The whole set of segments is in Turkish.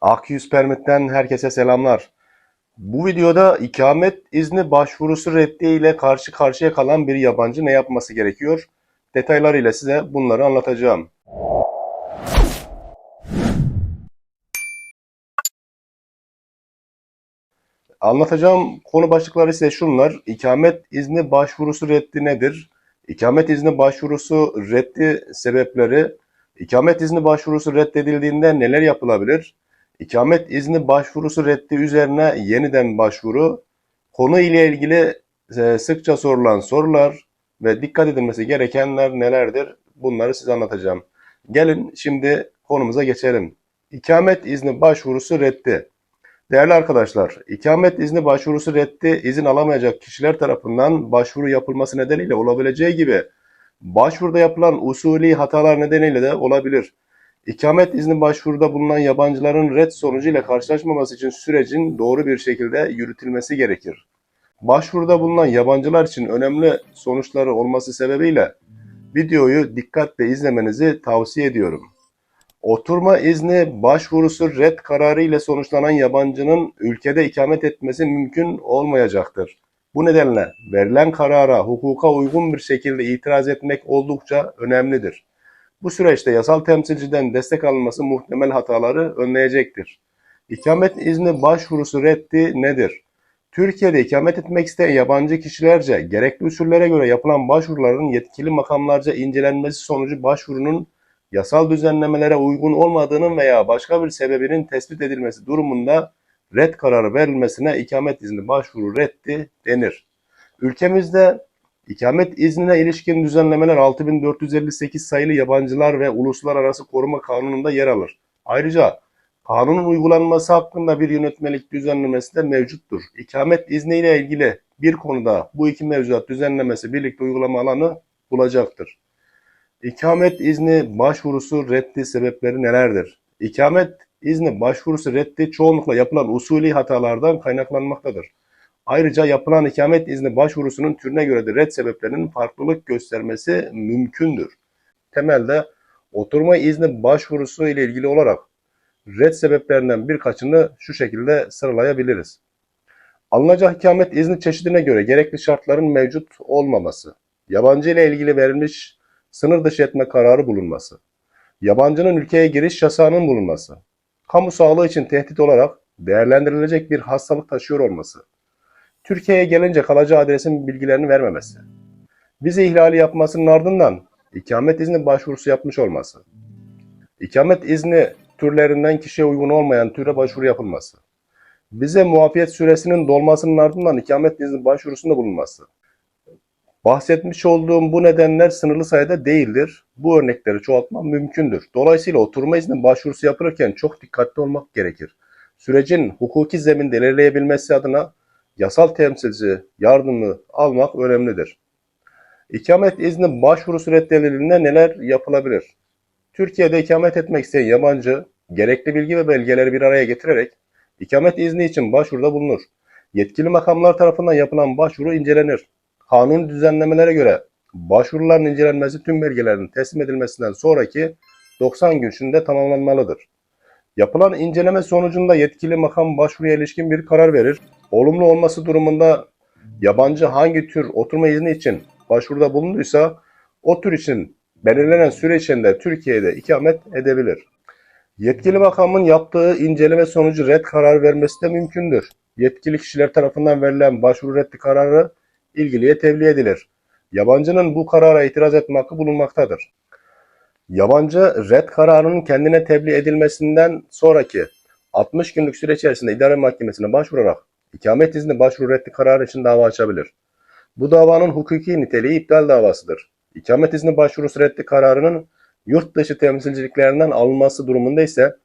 Akyüz Permit'ten herkese selamlar. Bu videoda ikamet izni başvurusu reddi ile karşı karşıya kalan bir yabancı ne yapması gerekiyor? Detaylarıyla size bunları anlatacağım. Anlatacağım konu başlıkları ise şunlar. İkamet izni başvurusu reddi nedir? İkamet izni başvurusu reddi sebepleri, ikamet izni başvurusu reddedildiğinde neler yapılabilir? İkamet izni başvurusu reddi üzerine yeniden başvuru, konu ile ilgili e, sıkça sorulan sorular ve dikkat edilmesi gerekenler nelerdir? Bunları size anlatacağım. Gelin şimdi konumuza geçelim. İkamet izni başvurusu reddi. Değerli arkadaşlar, ikamet izni başvurusu reddi izin alamayacak kişiler tarafından başvuru yapılması nedeniyle olabileceği gibi başvuruda yapılan usulü hatalar nedeniyle de olabilir. İkamet izni başvuruda bulunan yabancıların red sonucuyla karşılaşmaması için sürecin doğru bir şekilde yürütülmesi gerekir. Başvuruda bulunan yabancılar için önemli sonuçları olması sebebiyle videoyu dikkatle izlemenizi tavsiye ediyorum. Oturma izni başvurusu red kararı ile sonuçlanan yabancının ülkede ikamet etmesi mümkün olmayacaktır. Bu nedenle verilen karara hukuka uygun bir şekilde itiraz etmek oldukça önemlidir. Bu süreçte yasal temsilciden destek alınması muhtemel hataları önleyecektir. İkamet izni başvurusu reddi nedir? Türkiye'de ikamet etmek isteyen yabancı kişilerce gerekli usullere göre yapılan başvuruların yetkili makamlarca incelenmesi sonucu başvurunun yasal düzenlemelere uygun olmadığının veya başka bir sebebinin tespit edilmesi durumunda red kararı verilmesine ikamet izni başvuru reddi denir. Ülkemizde ikamet iznine ilişkin düzenlemeler 6458 sayılı yabancılar ve uluslararası koruma kanununda yer alır. Ayrıca kanunun uygulanması hakkında bir yönetmelik düzenlemesi de mevcuttur. İkamet izniyle ilgili bir konuda bu iki mevzuat düzenlemesi birlikte uygulama alanı bulacaktır. İkamet izni başvurusu reddi sebepleri nelerdir? İkamet izni başvurusu reddi çoğunlukla yapılan usulü hatalardan kaynaklanmaktadır. Ayrıca yapılan ikamet izni başvurusunun türüne göre de red sebeplerinin farklılık göstermesi mümkündür. Temelde oturma izni başvurusu ile ilgili olarak red sebeplerinden birkaçını şu şekilde sıralayabiliriz. Alınacak ikamet izni çeşidine göre gerekli şartların mevcut olmaması, yabancı ile ilgili verilmiş sınır dışı etme kararı bulunması, yabancının ülkeye giriş yasağının bulunması, kamu sağlığı için tehdit olarak değerlendirilecek bir hastalık taşıyor olması, Türkiye'ye gelince kalacağı adresin bilgilerini vermemesi, vize ihlali yapmasının ardından ikamet izni başvurusu yapmış olması, ikamet izni türlerinden kişiye uygun olmayan türe başvuru yapılması, vize muafiyet süresinin dolmasının ardından ikamet izni başvurusunda bulunması, Bahsetmiş olduğum bu nedenler sınırlı sayıda değildir. Bu örnekleri çoğaltmam mümkündür. Dolayısıyla oturma izni başvurusu yapılırken çok dikkatli olmak gerekir. Sürecin hukuki zeminde ilerleyebilmesi adına yasal temsilci yardımı almak önemlidir. İkamet izni başvurusu reddedildiğinde neler yapılabilir? Türkiye'de ikamet etmek isteyen yabancı gerekli bilgi ve belgeleri bir araya getirerek ikamet izni için başvuruda bulunur. Yetkili makamlar tarafından yapılan başvuru incelenir kanun düzenlemelere göre başvuruların incelenmesi tüm belgelerin teslim edilmesinden sonraki 90 gün içinde tamamlanmalıdır. Yapılan inceleme sonucunda yetkili makam başvuruya ilişkin bir karar verir. Olumlu olması durumunda yabancı hangi tür oturma izni için başvuruda bulunduysa o tür için belirlenen süre içinde Türkiye'de ikamet edebilir. Yetkili makamın yaptığı inceleme sonucu red karar vermesi de mümkündür. Yetkili kişiler tarafından verilen başvuru reddi kararı ilgiliye tebliğ edilir. Yabancının bu karara itiraz etme hakkı bulunmaktadır. Yabancı red kararının kendine tebliğ edilmesinden sonraki 60 günlük süre içerisinde idare mahkemesine başvurarak ikamet izni başvuru reddi kararı için dava açabilir. Bu davanın hukuki niteliği iptal davasıdır. İkamet izni başvurusu reddi kararının yurt dışı temsilciliklerinden alınması durumunda ise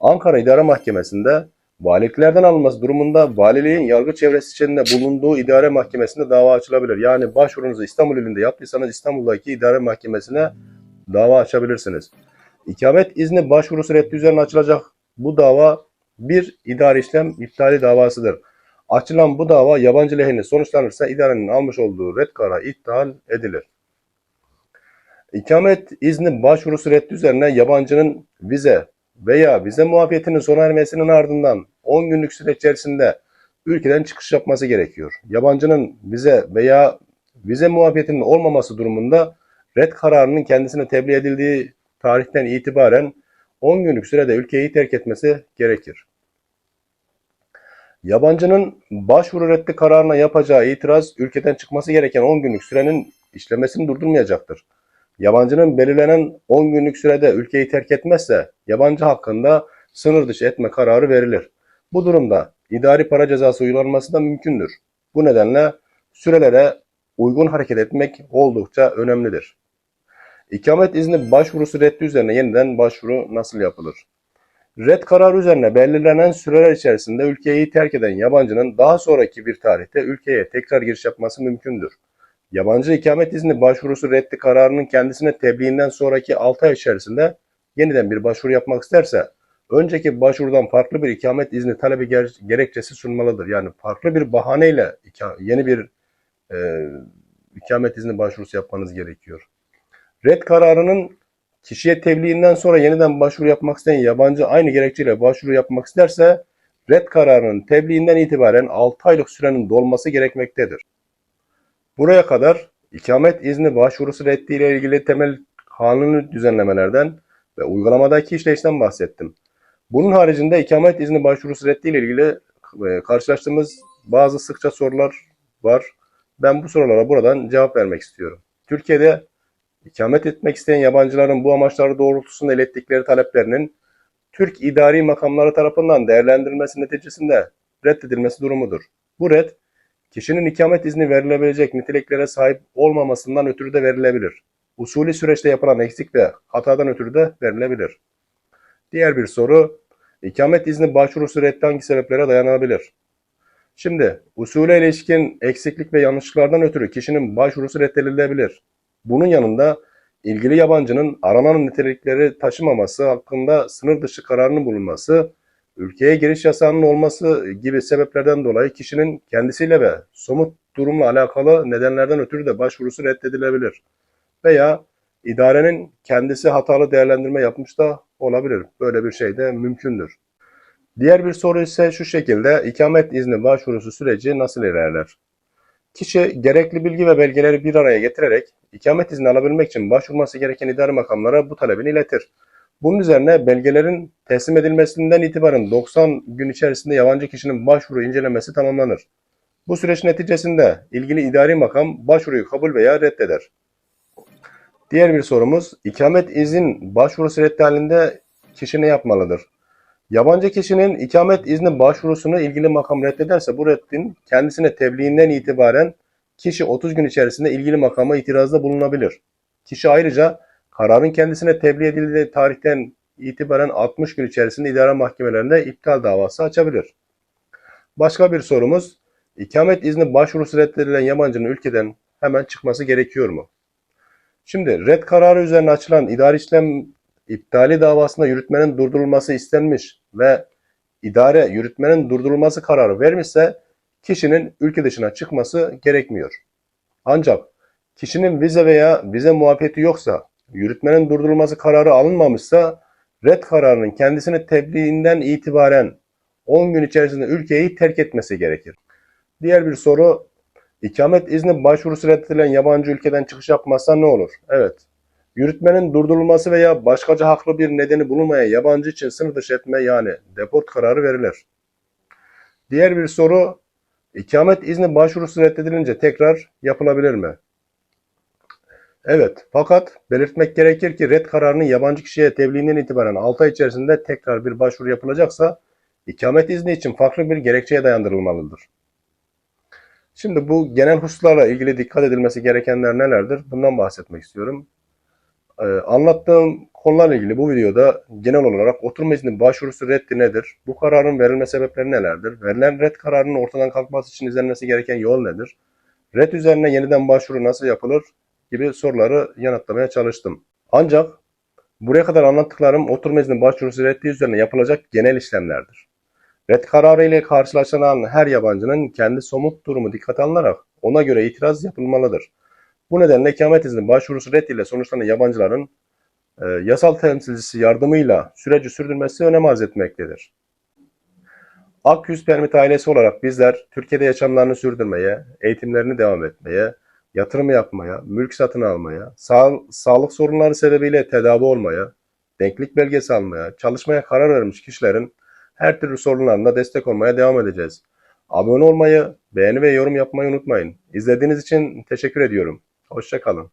Ankara İdare Mahkemesi'nde Valiliklerden alınması durumunda valiliğin yargı çevresi içinde bulunduğu idare mahkemesinde dava açılabilir. Yani başvurunuzu İstanbul ilinde yaptıysanız İstanbul'daki idare mahkemesine dava açabilirsiniz. İkamet izni başvurusu reddi üzerine açılacak bu dava bir idari işlem iptali davasıdır. Açılan bu dava yabancı lehine sonuçlanırsa idarenin almış olduğu red kararı iptal edilir. İkamet izni başvurusu reddi üzerine yabancının vize, veya vize muafiyetinin sona ermesinin ardından 10 günlük süre içerisinde ülkeden çıkış yapması gerekiyor. Yabancının vize veya vize muafiyetinin olmaması durumunda red kararının kendisine tebliğ edildiği tarihten itibaren 10 günlük sürede ülkeyi terk etmesi gerekir. Yabancının başvuru reddi kararına yapacağı itiraz ülkeden çıkması gereken 10 günlük sürenin işlemesini durdurmayacaktır. Yabancının belirlenen 10 günlük sürede ülkeyi terk etmezse yabancı hakkında sınır dışı etme kararı verilir. Bu durumda idari para cezası uygulanması da mümkündür. Bu nedenle sürelere uygun hareket etmek oldukça önemlidir. İkamet izni başvurusu reddi üzerine yeniden başvuru nasıl yapılır? Red kararı üzerine belirlenen süreler içerisinde ülkeyi terk eden yabancının daha sonraki bir tarihte ülkeye tekrar giriş yapması mümkündür. Yabancı ikamet izni başvurusu reddi kararının kendisine tebliğinden sonraki 6 ay içerisinde yeniden bir başvuru yapmak isterse önceki başvurudan farklı bir ikamet izni talebi ger- gerekçesi sunmalıdır. Yani farklı bir bahaneyle yeni bir e, ikamet izni başvurusu yapmanız gerekiyor. Red kararının kişiye tebliğinden sonra yeniden başvuru yapmak isteyen yabancı aynı gerekçeyle başvuru yapmak isterse red kararının tebliğinden itibaren 6 aylık sürenin dolması gerekmektedir. Buraya kadar ikamet izni başvurusu reddiyle ilgili temel kanuni düzenlemelerden ve uygulamadaki işleyişten bahsettim. Bunun haricinde ikamet izni başvurusu reddiyle ilgili e, karşılaştığımız bazı sıkça sorular var. Ben bu sorulara buradan cevap vermek istiyorum. Türkiye'de ikamet etmek isteyen yabancıların bu amaçları doğrultusunda ilettikleri taleplerinin Türk idari makamları tarafından değerlendirilmesi neticesinde reddedilmesi durumudur. Bu red, kişinin ikamet izni verilebilecek niteliklere sahip olmamasından ötürü de verilebilir. Usulü süreçte yapılan eksik ve hatadan ötürü de verilebilir. Diğer bir soru, ikamet izni başvurusu reddi hangi sebeplere dayanabilir? Şimdi, usule ilişkin eksiklik ve yanlışlıklardan ötürü kişinin başvurusu reddedilebilir. Bunun yanında ilgili yabancının aranan nitelikleri taşımaması hakkında sınır dışı kararının bulunması, ülkeye giriş yasağının olması gibi sebeplerden dolayı kişinin kendisiyle ve somut durumla alakalı nedenlerden ötürü de başvurusu reddedilebilir. Veya idarenin kendisi hatalı değerlendirme yapmış da olabilir. Böyle bir şey de mümkündür. Diğer bir soru ise şu şekilde ikamet izni başvurusu süreci nasıl ilerler? Kişi gerekli bilgi ve belgeleri bir araya getirerek ikamet izni alabilmek için başvurması gereken idari makamlara bu talebini iletir. Bunun üzerine belgelerin teslim edilmesinden itibaren 90 gün içerisinde yabancı kişinin başvuru incelemesi tamamlanır. Bu süreç neticesinde ilgili idari makam başvuruyu kabul veya reddeder. Diğer bir sorumuz, ikamet izin başvurusu reddi halinde kişi ne yapmalıdır? Yabancı kişinin ikamet izni başvurusunu ilgili makam reddederse bu reddin kendisine tebliğinden itibaren kişi 30 gün içerisinde ilgili makama itirazda bulunabilir. Kişi ayrıca kararın kendisine tebliğ edildiği tarihten itibaren 60 gün içerisinde idare mahkemelerinde iptal davası açabilir. Başka bir sorumuz, ikamet izni başvurusu reddedilen yabancının ülkeden hemen çıkması gerekiyor mu? Şimdi red kararı üzerine açılan idari işlem iptali davasında yürütmenin durdurulması istenmiş ve idare yürütmenin durdurulması kararı vermişse kişinin ülke dışına çıkması gerekmiyor. Ancak kişinin vize veya vize muafiyeti yoksa, yürütmenin durdurulması kararı alınmamışsa red kararının kendisine tebliğinden itibaren 10 gün içerisinde ülkeyi terk etmesi gerekir. Diğer bir soru, ikamet izni başvurusu reddedilen yabancı ülkeden çıkış yapmazsa ne olur? Evet, Yürütmenin durdurulması veya başkaca haklı bir nedeni bulunmayan yabancı için sınır dışı etme yani deport kararı verilir. Diğer bir soru, ikamet izni başvurusu reddedilince tekrar yapılabilir mi? Evet, fakat belirtmek gerekir ki red kararının yabancı kişiye tebliğinden itibaren 6 ay içerisinde tekrar bir başvuru yapılacaksa, ikamet izni için farklı bir gerekçeye dayandırılmalıdır. Şimdi bu genel hususlarla ilgili dikkat edilmesi gerekenler nelerdir? Bundan bahsetmek istiyorum. Ee, anlattığım konularla ilgili bu videoda genel olarak oturma izni başvurusu reddi nedir? Bu kararın verilme sebepleri nelerdir? Verilen red kararının ortadan kalkması için izlenmesi gereken yol nedir? Red üzerine yeniden başvuru nasıl yapılır? gibi soruları yanıtlamaya çalıştım. Ancak buraya kadar anlattıklarım oturma izni başvurusu reddi üzerine yapılacak genel işlemlerdir. Red kararı ile karşılaşılan her yabancının kendi somut durumu dikkate alınarak ona göre itiraz yapılmalıdır. Bu nedenle ikamet izni başvurusu red ile sonuçlanan yabancıların e, yasal temsilcisi yardımıyla süreci sürdürmesi önem arz etmektedir. Akyüz Permit ailesi olarak bizler Türkiye'de yaşamlarını sürdürmeye, eğitimlerini devam etmeye, yatırım yapmaya, mülk satın almaya, sağ, sağlık sorunları sebebiyle tedavi olmaya, denklik belgesi almaya, çalışmaya karar vermiş kişilerin her türlü sorunlarına destek olmaya devam edeceğiz. Abone olmayı, beğeni ve yorum yapmayı unutmayın. İzlediğiniz için teşekkür ediyorum. Hoşçakalın.